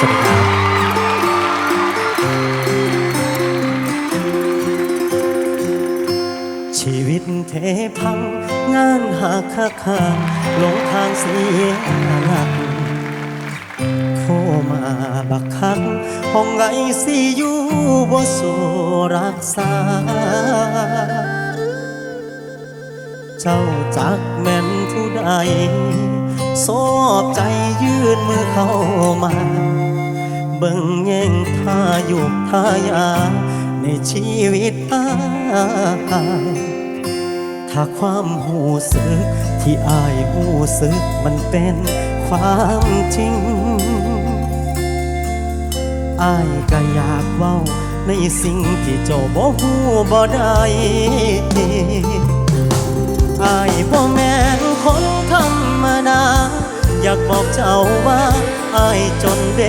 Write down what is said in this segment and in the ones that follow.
สวัสดีครับชีวิตเทพังงานหาค้าขางหลงทางเสียหลักโคมาบักคักห้องไหลสิอยู่บ่สูรักษา เจ้าจักแม่นผู้ใดสอบใจยื่นมือเข้ามา เบิ่งแย่งท่ายุกท่ายา ในชีวิตอายถ้าความหูสึก ที่อายหูสึก มันเป็นความจริงอายก็อยากเว้า ในสิ่งที่เจ้าบ่ฮู้บ่ได้อายบ่แม่นคนธรรมดา อยากบอกเจ้าว่าอายจนเด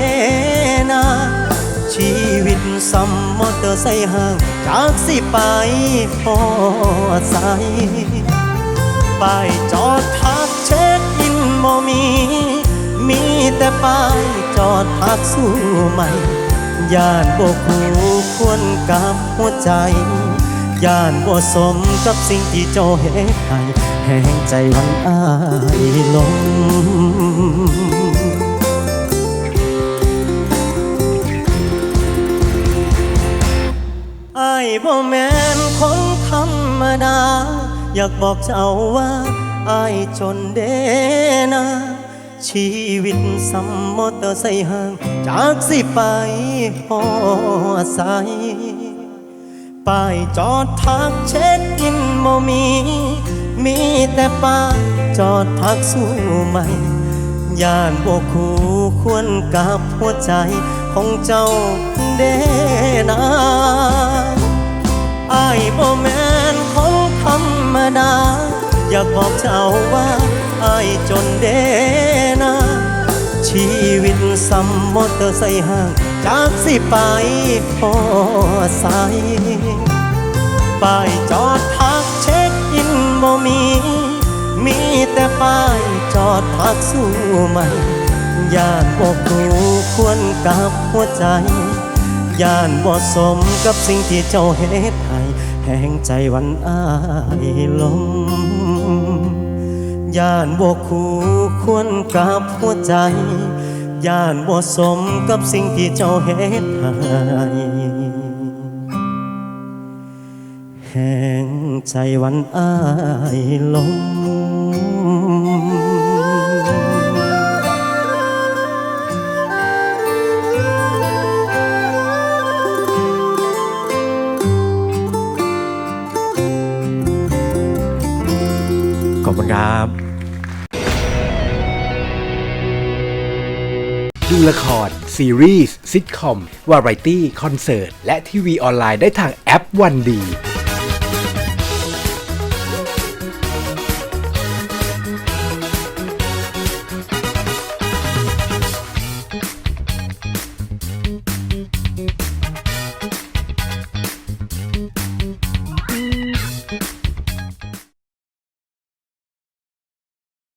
นา ชีวิตซ้ำมอเตอร์ไซค์ห่าง จากสิไปพอใสป้ายจอดพักเช็คอินบ่มี มีแต่ป้ายจอดพักสู้ใหม่ ย่านบ่คู่ควรกับหัวใจ ย่านบ่สมกับสิ่งที่เจ้าเฮ็ดให้แห่งใจวันอายลง บ่แม่นคนธรรมดา อยากบอกเจ้าว่าอายจนเดนาชีวิตสัมมอเตอร์ไซค์ห่างจากสิไปพอใสป้ายจอดพักเช็คอินบ่มี มีแต่ป้ายจอดพักสู้ใหม่ย่านบ่คู่ควรกับหัวใจของเจ้าเดนาายบ่แม่นคนธรรมดา อยากบอกเจ้าว่าอายจนเดนาชีวิตซ้ำมอเตอร์ไซค์ห่าง จากสิไปพอใสป้ายจอดพักเช็คอินบ่มี มีแต่ป้ายจอดพักสู้ใหม่ย่านบ่คู่ควรกับหัวใจ ย่านบ่สมกับสิ่งที่เจ้าเฮ็ดให้แห่งใจวันอ้ายลงย่านบ่คู่ควรกับหัวใจย่านบ่สมกับสิ่งที่เจ้าเฮ็ดให้แห่งใจวันอ้ายลง คุณครับ ดูละคร ซีรีส์ซิทคอม วาไรตี้ คอนเสิร์ต และทีวีออนไลน์ได้ทางแอปวันดี